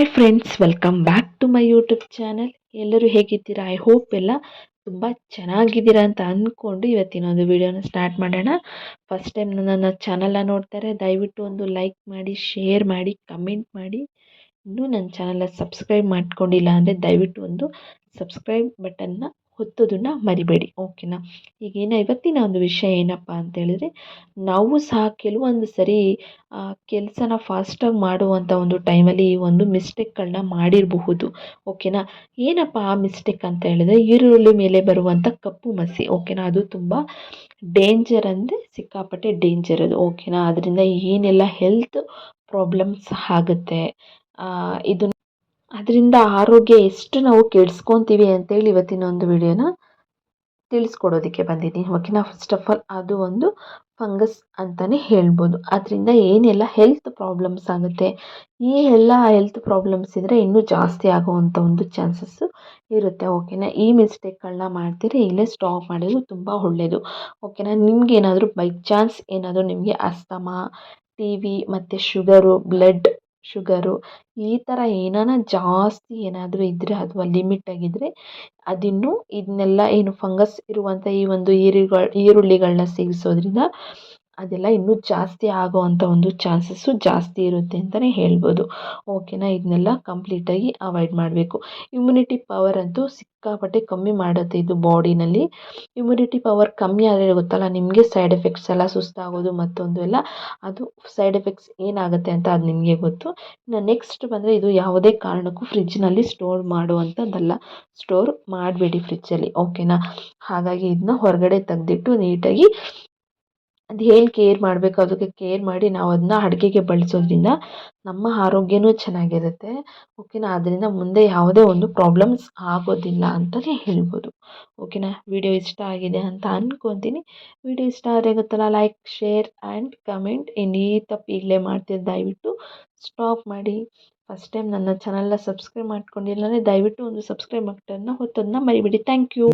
Hi friends welcome back to my YouTube channel ಎಲ್ಲರೂ ಹೇಗಿದ್ದೀರಾ? I hope ಎಲ್ಲ ತುಂಬ ಚೆನ್ನಾಗಿದ್ದೀರಾ ಅಂತ ಅಂದ್ಕೊಂಡು ಇವತ್ತಿನ ಒಂದು ವಿಡಿಯೋನ ಸ್ಟಾರ್ಟ್ ಮಾಡೋಣ. ಫಸ್ಟ್ ಟೈಮ್ ನನ್ನ ಚಾನಲ್ನ ನೋಡ್ತಾರೆ, ದಯವಿಟ್ಟು ಒಂದು ಲೈಕ್ ಮಾಡಿ ಶೇರ್ ಮಾಡಿ ಕಮೆಂಟ್ ಮಾಡಿ. ಇನ್ನೂ ನನ್ನ ಚಾನಲ್ನ ಸಬ್ಸ್ಕ್ರೈಬ್ ಮಾಡ್ಕೊಂಡಿಲ್ಲ ಅಂದರೆ ದಯವಿಟ್ಟು ಒಂದು ಸಬ್ಸ್ಕ್ರೈಬ್ ಬಟನ್ನ ಒತ್ತೋದನ್ನ ಮರಿಬೇಡಿ. ಓಕೆನಾ? ಈಗೇನ ಇವತ್ತಿನ ಒಂದು ವಿಷಯ ಏನಪ್ಪ ಅಂತ ಹೇಳಿದ್ರೆ, ನಾವು ಸಹ ಕೆಲವೊಂದು ಸರಿ ಕೆಲಸನ ಫಾಸ್ಟಾಗಿ ಮಾಡುವಂಥ ಒಂದು ಟೈಮಲ್ಲಿ ಒಂದು ಮಿಸ್ಟೇಕ್ಗಳನ್ನ ಮಾಡಿರಬಹುದು. ಓಕೆನಾ? ಏನಪ್ಪ ಆ ಮಿಸ್ಟೇಕ್ ಅಂತ ಹೇಳಿದ್ರೆ, ಈರುಳ್ಳಿ ಮೇಲೆ ಬರುವಂಥ ಕಪ್ಪು ಮಸಿ. ಓಕೆನಾ? ಅದು ತುಂಬ ಡೇಂಜರ್ ಅಂದರೆ ಸಿಕ್ಕಾಪಟ್ಟೆ ಡೇಂಜರ್ ಅದು. ಓಕೆನಾ? ಅದರಿಂದ ಏನೆಲ್ಲ ಹೆಲ್ತ್ ಪ್ರಾಬ್ಲಮ್ಸ್ ಆಗುತ್ತೆ ಇದು ಅದರಿಂದ ಆರೋಗ್ಯ ಎಷ್ಟು ನಾವು ಕೆಡಿಸ್ಕೊತೀವಿ ಅಂತೇಳಿ ಇವತ್ತಿನ ಒಂದು ವಿಡಿಯೋನ ತಿಳಿಸ್ಕೊಡೋದಕ್ಕೆ ಬಂದಿದ್ದೀನಿ. ಓಕೆನಾ ಫಸ್ಟ್ ಆಫ್ ಆಲ್ ಅದು ಒಂದು ಫಂಗಸ್ ಅಂತಲೇ ಹೇಳ್ಬೋದು. ಅದರಿಂದ ಏನೆಲ್ಲ ಹೆಲ್ತ್ ಪ್ರಾಬ್ಲಮ್ಸ್ ಆಗುತ್ತೆ, ಈ ಎಲ್ಲ ಹೆಲ್ತ್ ಪ್ರಾಬ್ಲಮ್ಸ್ ಇದ್ದರೆ ಇನ್ನೂ ಜಾಸ್ತಿ ಆಗುವಂಥ ಒಂದು ಚಾನ್ಸಸ್ಸು ಇರುತ್ತೆ. ಓಕೆನಾ ಈ ಮಿಸ್ಟೇಕ್ಗಳನ್ನ ಮಾಡ್ತೀರಿ, ಇಲ್ಲೇ ಸ್ಟಾಪ್ ಮಾಡೋದು ತುಂಬ ಒಳ್ಳೆಯದು ಓಕೆನಾ ನಿಮ್ಗೆ ಏನಾದರೂ ಬೈ ಚಾನ್ಸ್ ಏನಾದರೂ ನಿಮಗೆ ಅಸ್ತಮಾ ಟಿ ವಿ ಮತ್ತು ಶುಗರು ಬ್ಲಡ್ ಶುಗರು ಈ ಥರ ಏನಾನ ಜಾಸ್ತಿ ಏನಾದರೂ ಇದ್ದರೆ ಅಥವಾ ಲಿಮಿಟ್ ಅದಿನ್ನೂ ಇದನ್ನೆಲ್ಲ ಏನು ಫಂಗಸ್ ಇರುವಂಥ ಈ ಒಂದು ಈರುಳ್ಳಿಗಳನ್ನ ಸೇವಿಸೋದ್ರಿಂದ ಅದೆಲ್ಲ ಇನ್ನೂ ಜಾಸ್ತಿ ಆಗೋವಂಥ ಒಂದು ಚಾನ್ಸಸ್ಸು ಜಾಸ್ತಿ ಇರುತ್ತೆ ಅಂತಲೇ ಹೇಳ್ಬೋದು. ಓಕೆನಾ ಇದನ್ನೆಲ್ಲ ಕಂಪ್ಲೀಟಾಗಿ ಅವಾಯ್ಡ್ ಮಾಡಬೇಕು. ಇಮ್ಯುನಿಟಿ ಪವರ್ ಅಂತೂ ಸಿಕ್ಕಾಪಟ್ಟೆ ಕಮ್ಮಿ ಮಾಡುತ್ತೆ ಇದು ಬಾಡಿನಲ್ಲಿ ಇಮ್ಯುನಿಟಿ ಪವರ್ ಕಮ್ಮಿ ಆದರೆ ಗೊತ್ತಲ್ಲ, ನಿಮಗೆ ಸೈಡ್ ಎಫೆಕ್ಟ್ಸ್ ಎಲ್ಲ ಸುಸ್ತಾಗೋದು ಮತ್ತೊಂದು ಎಲ್ಲ. ಅದು ಸೈಡ್ ಎಫೆಕ್ಟ್ಸ್ ಏನಾಗುತ್ತೆ ಅಂತ ಅದು ನಿಮಗೆ ಗೊತ್ತು. ಇನ್ನು ನೆಕ್ಸ್ಟ್ ಬಂದರೆ ಇದು ಯಾವುದೇ ಕಾರಣಕ್ಕೂ ಫ್ರಿಜ್ನಲ್ಲಿ ಸ್ಟೋರ್ ಮಾಡುವಂಥದ್ದಲ್ಲ. ಸ್ಟೋರ್ ಮಾಡಬೇಡಿ ಫ್ರಿಜ್ಜಲ್ಲಿ ಓಕೆನಾ ಹಾಗಾಗಿ ಇದನ್ನ ಹೊರಗಡೆ ತೆಗೆದಿಟ್ಟು ನೀಟಾಗಿ ಅದು ಏನು ಕೇರ್ ಮಾಡಬೇಕು, ಅದಕ್ಕೆ ಕೇರ್ ಮಾಡಿ ನಾವು ಅದನ್ನ ಅಡುಗೆಗೆ ಬಳಸೋದ್ರಿಂದ ನಮ್ಮ ಆರೋಗ್ಯನೂ ಚೆನ್ನಾಗಿರುತ್ತೆ. ಓಕೆನಾ? ಅದರಿಂದ ಮುಂದೆ ಯಾವುದೇ ಒಂದು ಪ್ರಾಬ್ಲಮ್ಸ್ ಆಗೋದಿಲ್ಲ ಅಂತಲೇ ಹೇಳ್ಬೋದು. ಓಕೆನಾ? ವಿಡಿಯೋ ಇಷ್ಟ ಆಗಿದೆ ಅಂತ ಅಂದ್ಕೊತೀನಿ ವಿಡಿಯೋ ಇಷ್ಟ ಆದರೆ ಗೊತ್ತಲ್ಲ ಲೈಕ್ ಶೇರ್ ಆ್ಯಂಡ್ ಕಮೆಂಟ್ ಈ ತಪ್ಪು ಈಗಲೇ ಮಾಡ್ತಿದ್ದು ದಯವಿಟ್ಟು ಸ್ಟಾಪ್ ಮಾಡಿ. ಫಸ್ಟ್ ಟೈಮ್ ನನ್ನ ಚಾನಲ್ನ ಸಬ್ಸ್ಕ್ರೈಬ್ ಮಾಡ್ಕೊಂಡಿಲ್ಲ ಅಂದರೆ ದಯವಿಟ್ಟು ಒಂದು ಸಬ್ಸ್ಕ್ರೈಬ್ ಬಟನ್ನ ಒತ್ತೋದನ್ನ ಮರಿಬೇಡಿ. Thank you